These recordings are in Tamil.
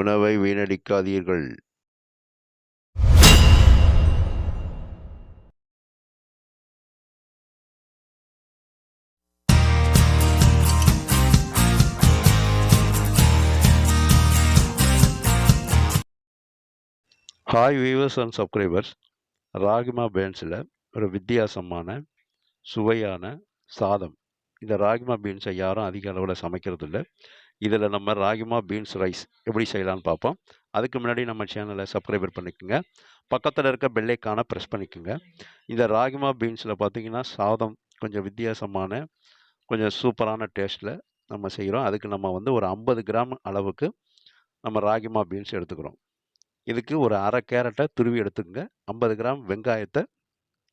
உணவை வீணடிக்காதீர்கள். Hi viewers and subscribers rajma பீன்ஸில் ஒரு வித்தியாசமான சுவையான சாதம். இந்த ராகிமா பீன்ஸை யாரும் அதிக அளவில் சமைக்கிறது இல்லை இதில் நம்ம ராகிமா பீன்ஸ் ரைஸ் எப்படி செய்யலாம்னு பார்ப்போம். அதுக்கு முன்னாடி நம்ம சேனலை சப்ஸ்கிரைபர் பண்ணிக்கோங்க. பக்கத்தில் இருக்க பெல்லைக்கான ப்ரெஸ் பண்ணிக்கோங்க. இந்த ராகிமா பீன்ஸில் பார்த்தீங்கன்னா சாதம் கொஞ்சம் வித்தியாசமான கொஞ்சம் சூப்பரான டேஸ்ட்டில் நம்ம செய்கிறோம் அதுக்கு நம்ம வந்து ஒரு ஐம்பது கிராம் அளவுக்கு நம்ம ராகிமா பீன்ஸ் எடுத்துக்கிறோம். இதுக்கு ஒரு அரை கேரட்டை துருவி எடுத்துக்கோங்க. ஐம்பது கிராம் வெங்காயத்தை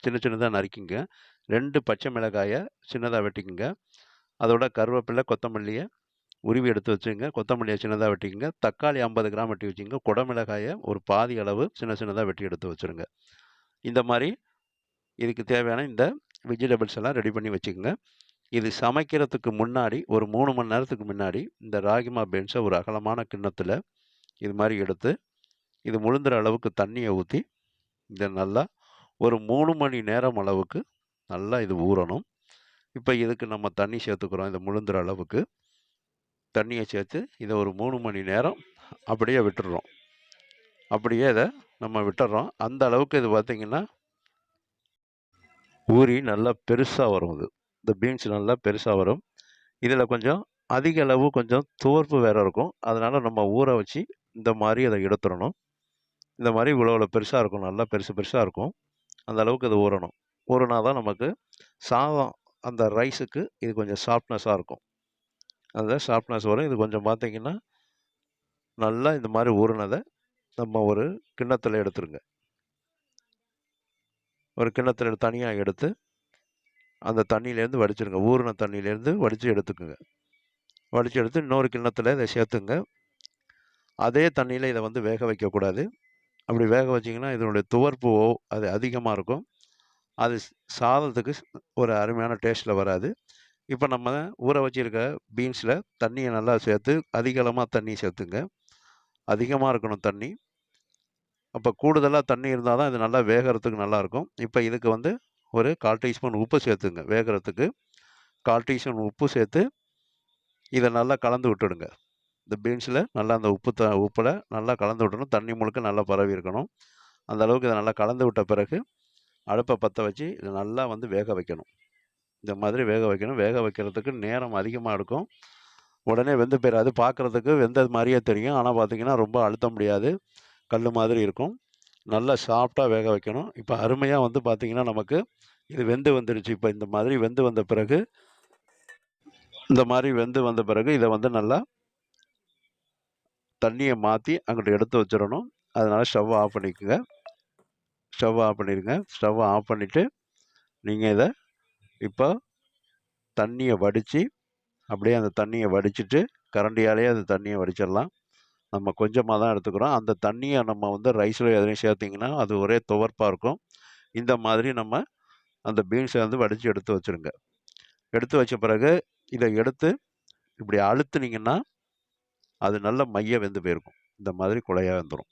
சின்ன சின்னதாக நறுக்கிங்க ரெண்டு பச்சை மிளகாயை சின்னதாக வெட்டிக்குங்க. அதோட கருவேப்பிலை கொத்தமல்லியை உருவி எடுத்து வச்சுங்க கொத்தமல்லியை சின்னதாக வெட்டிக்கங்க. தக்காளி ஐம்பது கிராம் வெட்டி வச்சுங்க குடமிளகாயை ஒரு பாதி அளவு சின்ன சின்னதாக வெட்டி எடுத்து வச்சுருங்க. இந்த மாதிரி இதுக்கு தேவையான இந்த வெஜிடபிள்ஸ் எல்லாம் ரெடி பண்ணி வச்சுக்கோங்க. இது சமைக்கிறதுக்கு முன்னாடி ஒரு மூணு மணி நேரத்துக்கு முன்னாடி இந்த ராகிமா பீன்ஸை ஒரு அகலமான கிண்ணத்தில் இது மாதிரி எடுத்து இது முழுந்துற அளவுக்கு தண்ணியை ஊற்றி இதை நல்லா ஒரு மூணு மணி நேரம் அளவுக்கு நல்லா இது ஊறணும். இப்போ இதுக்கு நம்ம தண்ணி சேர்த்துக்கிறோம். இதை முழுந்துற அளவுக்கு. தண்ணியை சேர்த்து இதை ஒரு மூணு மணி நேரம் அப்படியே விட்டுடுறோம் அப்படியே இதை நம்ம விட்டுறோம். அந்த அளவுக்கு இது பார்த்திங்கன்னா ஊறி நல்லா பெருசாக வரும் இது இந்த பீன்ஸ் நல்லா பெருசாக வரும். இதில் கொஞ்சம் அதிக அளவு கொஞ்சம் துவர்ப்பு வேறு இருக்கும். அதனால் நம்ம ஊற வச்சு இந்த மாதிரி அதை எடுத்துடணும். இந்த மாதிரி இவ்வளோ இவ்வளோ பெருசாக இருக்கும். நல்லா பெருசு பெருசாக இருக்கும். அந்த அளவுக்கு இது ஊறணும். ஊறினா தான் நமக்கு சாதம் அந்த ரைஸுக்கு இது கொஞ்சம் சாஃப்ட்னஸாக இருக்கும். அந்த ஷார்ப்னஸ் வரும். இது கொஞ்சம் பார்த்தீங்கன்னா நல்லா இந்த மாதிரி ஊறினதை நம்ம ஒரு கிண்ணத்தில் எடுத்துருங்க. ஒரு கிண்ணத்தில் தனியாக எடுத்து அந்த தண்ணியிலேருந்து வடிச்சிருங்க. ஊறின தண்ணியிலேருந்து வடித்து எடுத்துக்குங்க. வடித்து எடுத்து இன்னொரு கிண்ணத்தில் இதை சேர்த்துங்க. அதே தண்ணியில் இதை வந்து வேக வைக்கக்கூடாது. அப்படி வேக வச்சிங்கன்னா இதனுடைய துவர்ப்பு அது அதிகமாக இருக்கும். அது சாதத்துக்கு ஒரு அருமையான டேஸ்ட்டில் வராது. இப்போ நம்ம ஊற வச்சுருக்க பீன்ஸில் தண்ணியை நல்லா சேர்த்து அதிகளமாக தண்ணி சேர்த்துங்க. அதிகமாக இருக்கணும் தண்ணி. அப்போ கூடுதலாக தண்ணி இருந்தால் தான் இது நல்லா வேகிறதுக்கு நல்லாயிருக்கும். இப்போ இதுக்கு வந்து ஒரு கால் டீஸ்பூன் உப்பு சேர்த்துங்க வேகிறதுக்கு. கால் டீஸ்பூன் உப்பு சேர்த்து இதை நல்லா கலந்து விட்டுடுங்க. இந்த பீன்ஸில் நல்லா அந்த உப்பு த உப்பில் நல்லா கலந்து விட்டணும். தண்ணி முழுக்க நல்லா பரவி இருக்கணும். அந்த அளவுக்கு இதை நல்லா கலந்து விட்ட பிறகு அடுப்பை பற்ற வச்சு இதை நல்லா வந்து வேக வைக்கணும். இந்த மாதிரி வேக வைக்கணும். வேக வைக்கிறதுக்கு நேரம் அதிகமாக இருக்கும் உடனே வெந்து போயிடாது பார்க்குறதுக்கு வெந்தது மாதிரியே தெரியும். ஆனால் பார்த்தீங்கன்னா ரொம்ப அழுத்த முடியாது. கல் மாதிரி இருக்கும். நல்லா சாஃப்டாக வேக வைக்கணும். இப்போ அருமையாக வந்து பார்த்திங்கன்னா நமக்கு இது வெந்து வந்துடுச்சு இப்போ இந்த மாதிரி வெந்து வந்த பிறகு இந்த மாதிரி வெந்து வந்த பிறகு இதை வந்து நல்லா தண்ணியை மாற்றி அங்கிட்ட எடுத்து வச்சிடணும். அதனால் ஸ்டவ் ஆஃப் பண்ணிக்கோங்க. ஸ்டவ் ஆஃப் பண்ணிடுங்க. ஸ்டவ் ஆஃப் பண்ணிவிட்டு நீங்கள் இதை இப்போ தண்ணியை வடித்து அப்படியே அந்த தண்ணியை வடிச்சிட்டு கரண்டியாலேயே அந்த தண்ணியை வடிச்சிடலாம். நம்ம கொஞ்சமாக தான் எடுத்துக்கிறோம். அந்த தண்ணியை நம்ம வந்து ரைஸில் எதுலையும் சேர்த்திங்கன்னா அது ஒரே துவர்ப்பாக இருக்கும். இந்த மாதிரி நம்ம அந்த பீன்ஸை வந்து வடித்து எடுத்து வச்சுருங்க. எடுத்து வச்ச பிறகு இதை எடுத்து இப்படி அழுத்துனீங்கன்னா அது நல்ல மைய வெந்து போயிருக்கும். இந்த மாதிரி குலையாக வந்துடும்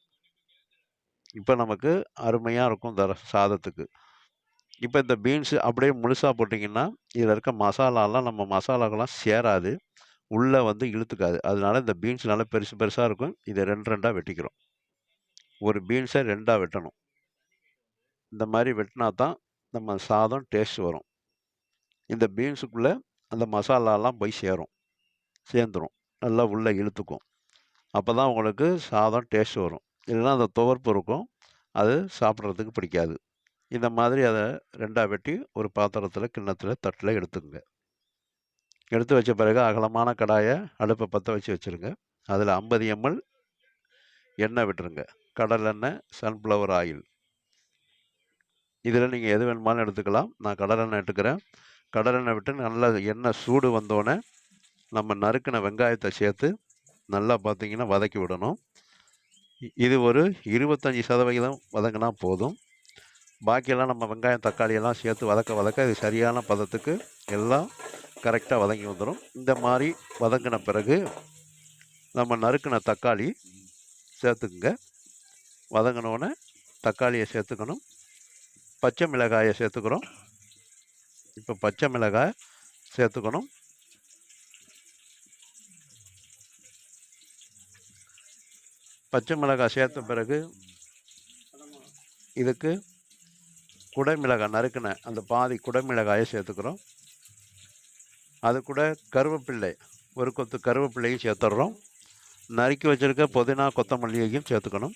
இப்போ நமக்கு அருமையாக இருக்கும் இந்த சாதத்துக்கு. இப்போ இந்த பீன்ஸு அப்படியே முழுசாக போட்டிங்கன்னா இதில் இருக்க மசாலாலாம் நம்ம மசாலாக்கெல்லாம் சேராது. உள்ளே வந்து இழுத்துக்காது. அதனால இந்த பீன்ஸ் நல்லா பெருசு பெருசாக இருக்கும். இதை ரெண்டு ரெண்டாக வெட்டிக்கிறோம். ஒரு பீன்ஸை ரெண்டாக வெட்டணும். இந்த மாதிரி வெட்டினா தான் நம்ம சாதம் டேஸ்ட் வரும். இந்த பீன்ஸுக்குள்ளே அந்த மசாலாலாம் போய் சேரும். சேர்ந்துடும் நல்லா உள்ளே இழுத்துக்கும். அப்போ தான் உங்களுக்கு சாதம் டேஸ்ட் வரும். இல்லைன்னா அந்த துவர்ப்பு இருக்கும். அது சாப்பிட்றதுக்கு பிடிக்காது. இந்த மாதிரி அதை ரெண்டாக வெட்டி ஒரு பாத்திரத்தில் கிண்ணத்தில் தட்டில் எடுத்துக்கோங்க. எடுத்து வச்ச பிறகு அகலமான கடாயை அடுப்பை பற்ற வச்சு வச்சுருங்க. அதில் ஐம்பது எம்எல் எண்ணெய் விட்டுருங்க. கடலெண்ணெய் சன்ஃப்ளவர் ஆயில் இதில் நீங்கள் எது வேணுமாலும் எடுத்துக்கலாம். நான் கடலெண்ணெய் எடுத்துக்கிறேன். கடலெண்ணெய் விட்டு நல்லா எண்ணெய் சூடு வந்தோடனே நம்ம நறுக்கின வெங்காயத்தை சேர்த்து நல்லா பார்த்தீங்கன்னா வதக்கி விடணும். இது ஒரு இருபத்தஞ்சி சதவிகிதம் வதங்கினா போதும். பாக்கியெல்லாம் நம்ம வெங்காயம் தக்காளி எல்லாம் சேர்த்து வதக்க வதக்க இது சரியான பதத்துக்கு எல்லாம் கரெக்டாக வதங்கி வந்துடும் இந்த மாதிரி வதங்கின பிறகு நம்ம நறுக்கின தக்காளி சேர்த்துக்குங்க. வதங்கினோடனே தக்காளியை சேர்த்துக்கணும். பச்சை மிளகாயை சேர்த்துக்கிறோம். இப்போ பச்சை மிளகாய் சேர்த்துக்கணும். பச்சை மிளகாய் சேர்த்த பிறகு இதுக்கு குடைமிளகாய் நறுக்கின அந்த பாதி குடைமிளகாயை சேர்த்துக்கிறோம். அது கூட கருவேப்பிள்ளை ஒரு கொத்து கருவேப்பிள்ளையும் சேர்த்துட்றோம் நறுக்கி வச்சுருக்க புதினா கொத்தமல்லியையும் சேர்த்துக்கணும்.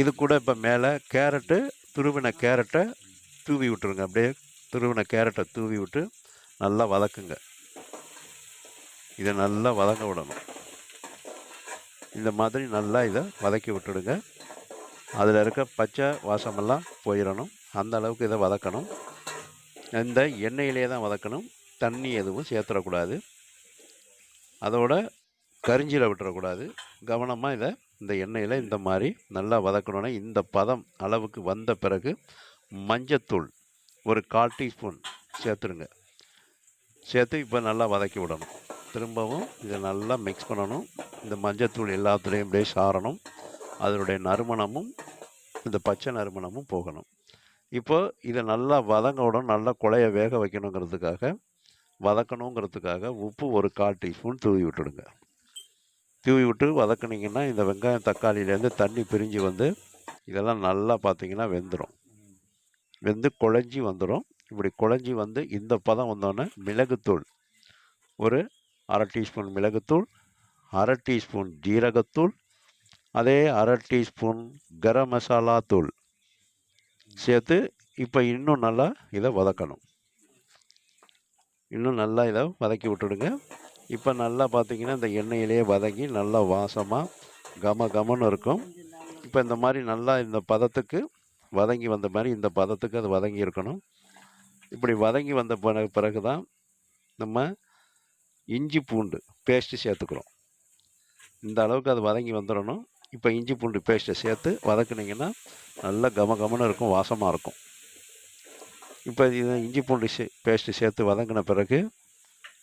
இது கூட இப்போ மேலே கேரட்டு துருவின கேரட்டை தூவி விட்டுருங்க. அப்படியே துருவின கேரட்டை தூவி விட்டு நல்லா வதக்குங்க. இதை நல்லா வதங்க விடணும். இந்த மாதிரி நல்லா இதை வதக்கி விட்டுடுங்க. அதில் இருக்க பச்சை வாசமெல்லாம் போயிடணும் அந்த அளவுக்கு இதை வதக்கணும். இந்த எண்ணெயிலே தான் வதக்கணும். தண்ணி எதுவும் சேர்த்துடக்கூடாது. அதோட கரிஞ்சில விட்டுறக்கூடாது. கவனமாக இதை இந்த எண்ணெயில் இந்த மாதிரி நல்லா வதக்கணுன்னா இந்த பதம் அளவுக்கு வந்த பிறகு மஞ்சத்தூள் ஒரு கால் டீஸ்பூன் சேர்த்துருங்க. சேர்த்து இப்போ நல்லா வதக்கி விடணும். திரும்பவும் இதை நல்லா மிக்ஸ் பண்ணணும். இந்த மஞ்சத்தூள் எல்லாத்துலேயும் அப்படியே சாரணும் அதனுடைய நறுமணமும் இந்த பச்சை நறுமணமும் போகணும். இப்போ இதை நல்லா வதங்க நல்லா குழைய வேக வைக்கணுங்கிறதுக்காக வதக்கணுங்கிறதுக்காக உப்பு ஒரு கால் டீஸ்பூன் தூவி விட்டுடுங்க. தூவி விட்டு வதக்குனிங்கன்னா இந்த வெங்காயம் தக்காளியிலேருந்து தண்ணி பிரிஞ்சு வந்து இதெல்லாம் நல்லா பார்த்தீங்கன்னா வெந்துடும் வெந்து குழஞ்சி வந்துடும் இப்படி குழஞ்சி வந்து இந்த பதம் வந்தோடனே மிளகுத்தூள் ஒரு அரை டீஸ்பூன் மிளகுத்தூள் அரை டீஸ்பூன் ஜீரகத்தூள் அதே அரை டீஸ்பூன் கரம் மசாலா தூள் சேர்த்து இப்போ இன்னும் நல்லா இதை வதக்கணும். இன்னும் நல்லா இதை வதக்கி விட்டுடுங்க. இப்போ நல்லா பார்த்தீங்கன்னா இந்த எண்ணெயிலேயே வதங்கி நல்லா வாசமாக கம கமன்னு இருக்கும். இப்போ இந்த மாதிரி நல்லா இந்த பதத்துக்கு வதங்கி வந்த மாதிரி இந்த பதத்துக்கு அது வதங்கி இருக்கணும். இப்படி வதங்கி வந்த பிற- பிறகு தான் நம்ம இஞ்சி பூண்டு பேஸ்ட்டு சேர்த்துக்கிறோம். இந்த அளவுக்கு அது வதங்கி வந்துடணும். இப்போ இஞ்சி பூண்டு பேஸ்ட்டை சேர்த்து வதக்குனிங்கன்னா நல்லா கம கமன்னு இருக்கும் வாசமாக இருக்கும். இப்போ இது இஞ்சி பூண்டு சே பேஸ்ட்டு சேர்த்து வதங்கின பிறகு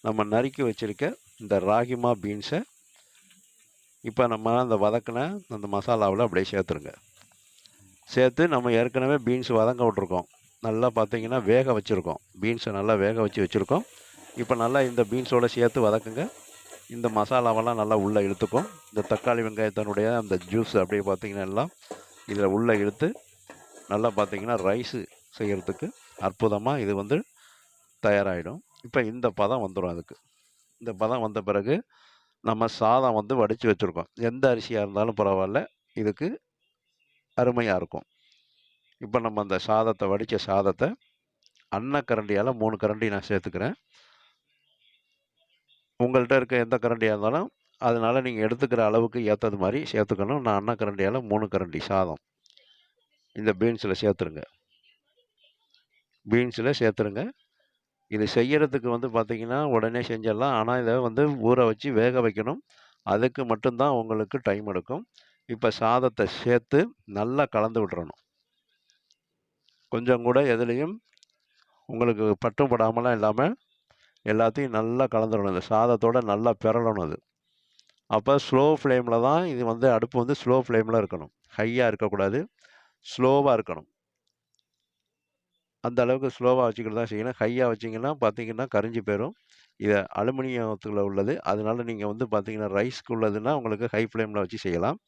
நம்ம நறுக்கி வச்சிருக்க இந்த ராகிமா பீன்ஸை இப்போ நம்ம அந்த வதக்கின அந்த மசாலாவில் அப்படியே சேர்த்துருங்க. சேர்த்து நம்ம ஏற்கனவே பீன்ஸ் வதங்க விட்ருக்கோம் நல்லா பார்த்தீங்கன்னா வேக வச்சுருக்கோம். பீன்ஸை நல்லா வேக வச்சு வச்சுருக்கோம். இப்போ நல்லா இந்த பீன்ஸோட சேர்த்து வதக்குங்க. இந்த மசாலாவெல்லாம் நல்லா உள்ளே இழுத்துக்கும். இந்த தக்காளி வெங்காயத்தினுடைய அந்த ஜூஸ் அப்படியே பார்த்திங்கன்னா எல்லாம் இதில் உள்ளே இழுத்து நல்லா பார்த்தீங்கன்னா ரைஸு செய்கிறதுக்கு அற்புதமாக இது வந்து தயாராகிடும் இப்போ இந்த பதம் வந்துடும் அதுக்கு. இந்த பதம் வந்த பிறகு நம்ம சாதம் வந்து வடித்து வச்சுருக்கோம். எந்த அரிசியாக இருந்தாலும் பரவாயில்ல இதுக்கு அருமையாக இருக்கும். இப்போ நம்ம அந்த சாதத்தை வடித்த சாதத்தை அன்னக்கரண்டியால் மூணு கரண்டி நான் சேர்த்துக்கிறேன். உங்கள்கிட்ட இருக்க எந்த கரண்டியாக இருந்தாலும் அதனால் நீங்கள் எடுத்துக்கிற அளவுக்கு ஏற்றது மாதிரி சேர்த்துக்கணும். நான் அன்னக்கரண்டியால் மூணு கரண்டி சாதம். இந்த பீன்ஸில் சேர்த்துருங்க. பீன்ஸில் சேர்த்துருங்க. இது செய்கிறதுக்கு வந்து பார்த்திங்கன்னா உடனே செஞ்சிடலாம். ஆனால் இதை வந்து ஊற வச்சு வேக வைக்கணும். அதுக்கு மட்டும்தான் உங்களுக்கு டைம் எடுக்கும். இப்போ சாதத்தை சேர்த்து நல்லா கலந்து விட்டுறணும். கொஞ்சம் கூட எதுலேயும் உங்களுக்கு பட்டும் படாமலாம் இல்லாமல் எல்லாத்தையும் நல்லா கலந்துடணும். இந்த சாதத்தோட நல்லா பிறலணும் அது. அப்போ ஸ்லோ ஃப்ளேமில் தான் இது வந்து அடுப்பு வந்து ஸ்லோ ஃப்ளேமில் இருக்கணும். ஹையாக இருக்கக்கூடாது. ஸ்லோவாக இருக்கணும். அந்த அளவுக்கு ஸ்லோவாக வச்சுக்கிட்டு தான் செய்யணும். ஹையாக வச்சிங்கன்னா பார்த்தீங்கன்னா கரிஞ்சு போயிடும் இதை அலுமினியத்தில் உள்ளது. அதனால நீங்கள் வந்து பார்த்தீங்கன்னா ரைஸ்க்கு உள்ளதுன்னா உங்களுக்கு ஹை ஃப்ளேமில் வச்சு செய்யலாம்.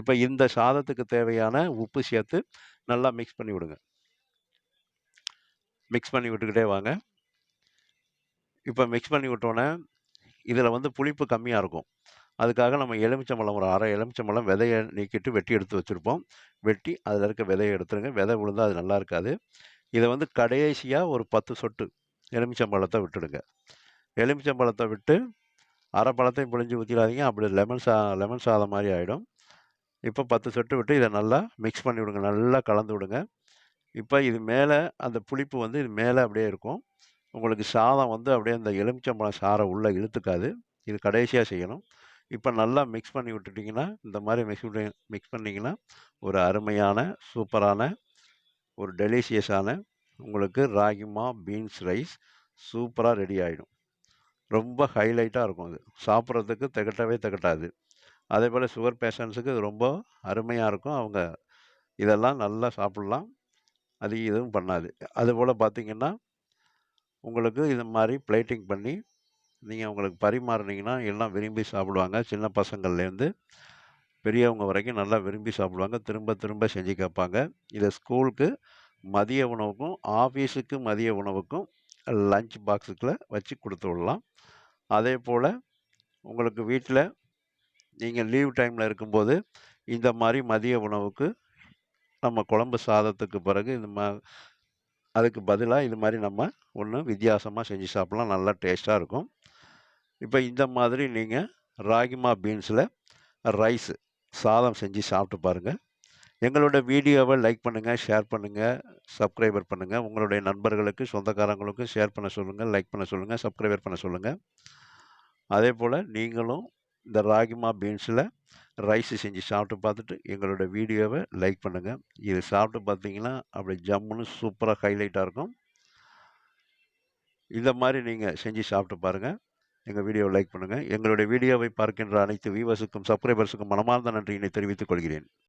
இப்போ இந்த சாதத்துக்கு தேவையான உப்பு சேர்த்து நல்லா மிக்ஸ் பண்ணி விடுங்க. மிக்ஸ் பண்ணி விட்டுக்கிட்டே வாங்க. இப்போ மிக்ஸ் பண்ணி விட்டோன்னே இதில் வந்து புளிப்பு கம்மியாக இருக்கும். அதுக்காக நம்ம எலுமிச்சம்பழம் ஒரு அரை எலுமிச்சம்பழம் விதையை நீக்கிட்டு வெட்டி எடுத்து வச்சுருப்போம். வெட்டி அதில் இருக்க விதையை எடுத்துருங்க. விதை விழுந்தால் அது நல்லா இருக்காது. இதை வந்து கடைசியாக ஒரு பத்து சொட்டு எலுமிச்சம்பழத்தை விட்டுடுங்க. எலுமிச்சம்பழத்தை விட்டு அரை பழத்தையும் பிழிஞ்சு ஊற்றிடாதீங்க அப்படி லெமன் சா லெமன் சாதம் மாதிரி ஆகிடும் இப்போ பத்து சொட்டு விட்டு இதை நல்லா மிக்ஸ் பண்ணி விடுங்க. நல்லா கலந்து விடுங்க. இப்போ இது மேலே அந்த புளிப்பு வந்து இது மேலே அப்படியே இருக்கும். உங்களுக்கு சாதம் வந்து அப்படியே அந்த எலுமிச்சம்பழம் சாரை உள்ளே இழுத்துக்காது. இது கடைசியாக செய்யணும். இப்போ நல்லா மிக்ஸ் பண்ணி விட்டுட்டிங்கன்னா இந்த மாதிரி மிக்ஸ் பண்ணி மிக்ஸ் பண்ணிங்கன்னா ஒரு அருமையான சூப்பரான ஒரு டெலிஷியஸான உங்களுக்கு ராகிமா பீன்ஸ் ரைஸ் சூப்பராக ரெடி ஆகிடும் ரொம்ப ஹைலைட்டாக இருக்கும் அது. சாப்பிட்றதுக்கு திகட்டவே திகட்டாது. அதே போல் சுகர் பேஷண்ட்ஸுக்கு இது ரொம்ப அருமையாக இருக்கும். அவங்க இதெல்லாம் நல்லா சாப்பிட்லாம். அது எதுவும் பண்ணாது. அதுபோல் பார்த்தீங்கன்னா உங்களுக்கு இது மாதிரி பிளேட்டிங் பண்ணி நீங்கள் உங்களுக்கு பரிமாறுனீங்கன்னா எல்லாம் விரும்பி சாப்பிடுவாங்க. சின்ன பசங்கள்லேருந்து பெரியவங்க வரைக்கும் நல்லா விரும்பி சாப்பிடுவாங்க. திரும்ப திரும்ப செஞ்சு கேட்பாங்க. இதை ஸ்கூலுக்கு மதிய உணவுக்கும் ஆஃபீஸுக்கு மதிய உணவுக்கும் லஞ்ச் பாக்ஸுக்குள்ள வச்சு கொடுத்து விடலாம். அதே போல் உங்களுக்கு வீட்டில் நீங்கள் லீவ் டைமில் இருக்கும்போது இந்த மாதிரி மதிய உணவுக்கு நம்ம குழம்பு சாதத்துக்கு பிறகு இந்த மா அதுக்கு பதிலாக இது மாதிரி நம்ம ஒன்று வித்தியாசமாக செஞ்சு சாப்பிட்லாம். நல்லா டேஸ்ட்டாக இருக்கும். இப்போ இந்த மாதிரி நீங்கள் ராகிமா பீன்ஸில் ரைஸ் சாதம் செஞ்சு சாப்பிட்டு பாருங்கள் எங்களோட வீடியோவை லைக் பண்ணுங்கள் ஷேர் பண்ணுங்கள் சப்ஸ்கிரைபர் பண்ணுங்கள் உங்களுடைய நண்பர்களுக்கு சொந்தக்காரங்களுக்கு ஷேர் பண்ண சொல்லுங்கள் லைக் பண்ண சொல்லுங்கள் சப்ஸ்கிரைபர் பண்ண சொல்லுங்கள் அதே போல் நீங்களும் இந்த ராகிமா பீன்ஸில் ரைஸ் செஞ்சு சாப்பிட்டு பார்த்துட்டு எங்களோட வீடியோவை லைக் பண்ணுங்கள் இது சாப்பிட்டு பார்த்தீங்கன்னா அப்படி ஜம்முன்னு சூப்பராக ஹைலைட்டாக இருக்கும். இந்த மாதிரி நீங்கள் செஞ்சு சாப்பிட்டு பாருங்கள் எங்கள் வீடியோவை லைக் பண்ணுங்கள் எங்களுடைய வீடியோவை பார்க்கின்ற அனைத்து வியூவர்ஸுக்கும் சப்ஸ்கிரைபர்ஸுக்கும் மனமார்ந்த நன்றியினை தெரிவித்துக் கொள்கிறேன்.